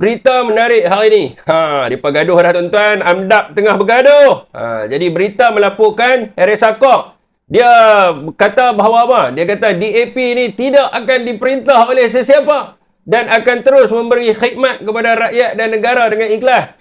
Berita menarik hari ini. Ha, dia gaduh dah tuan-tuan. Amdap tengah bergaduh. Ha, jadi berita melaporkan Harris Akok. Dia kata bahawa apa? Dia kata DAP ni tidak akan diperintah oleh sesiapa dan akan terus memberi khidmat kepada rakyat dan negara dengan ikhlas.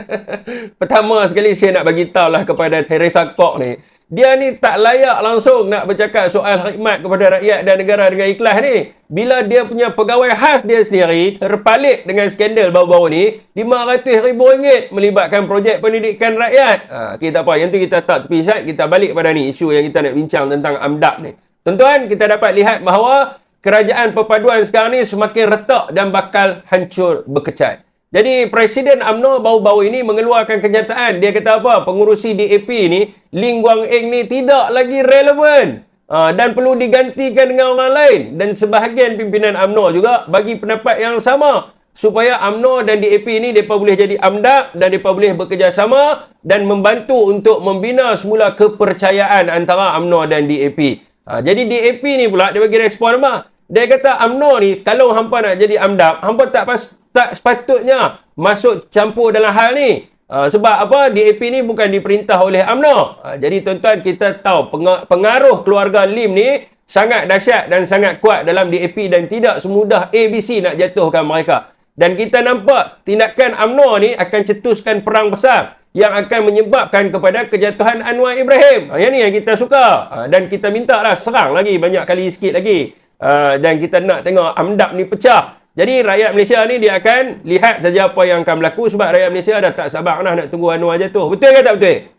Pertama sekali saya nak bagi tahu lah kepada Harris Akok ni. Dia ni tak layak langsung nak bercakap soal khidmat kepada rakyat dan negara dengan ikhlas ni. Bila dia punya pegawai khas dia sendiri terpalit dengan skandal baru-baru ni, RM500,000 melibatkan projek pendidikan rakyat. Ha, okay, tak apa. Yang tu kita tak tepi side, kita balik pada ni isu yang kita nak bincang tentang AMDAP ni. Tuan-tuan, kita dapat lihat bahawa kerajaan perpaduan sekarang ni semakin retak dan bakal hancur berkecat. Jadi Presiden AMNO baru-baru ini mengeluarkan kenyataan. Dia kata apa? Pengurusi DAP ni, Ling Guang Eng ni tidak lagi relevan. Uh, dan perlu digantikan dengan orang lain. Dan sebahagian pimpinan AMNO juga bagi pendapat yang sama. Supaya AMNO dan DAP ni mereka boleh jadi AMDAP dan mereka boleh bekerjasama dan membantu untuk membina semula kepercayaan antara AMNO dan DAP. Uh, jadi DAP ni pula dia bagi respon apa? Dia kata UMNO ni kalau hampa nak jadi AMDAP, hampa tak pas, tak sepatutnya masuk campur dalam hal ni. Uh, sebab apa? DAP ni bukan diperintah oleh UMNO. Uh, jadi tuan-tuan kita tahu pengaruh keluarga Lim ni sangat dahsyat dan sangat kuat dalam DAP dan tidak semudah ABC nak jatuhkan mereka. Dan kita nampak tindakan UMNO ni akan cetuskan perang besar yang akan menyebabkan kepada kejatuhan Anwar Ibrahim. Uh, yang ni yang kita suka. Uh, dan kita minta lah serang lagi banyak kali sikit lagi. Uh, dan kita nak tengok AMDAP ni pecah. Jadi rakyat Malaysia ni dia akan lihat saja apa yang akan berlaku sebab rakyat Malaysia dah tak sabar dah nak tunggu Anwar jatuh. Betul ke tak betul?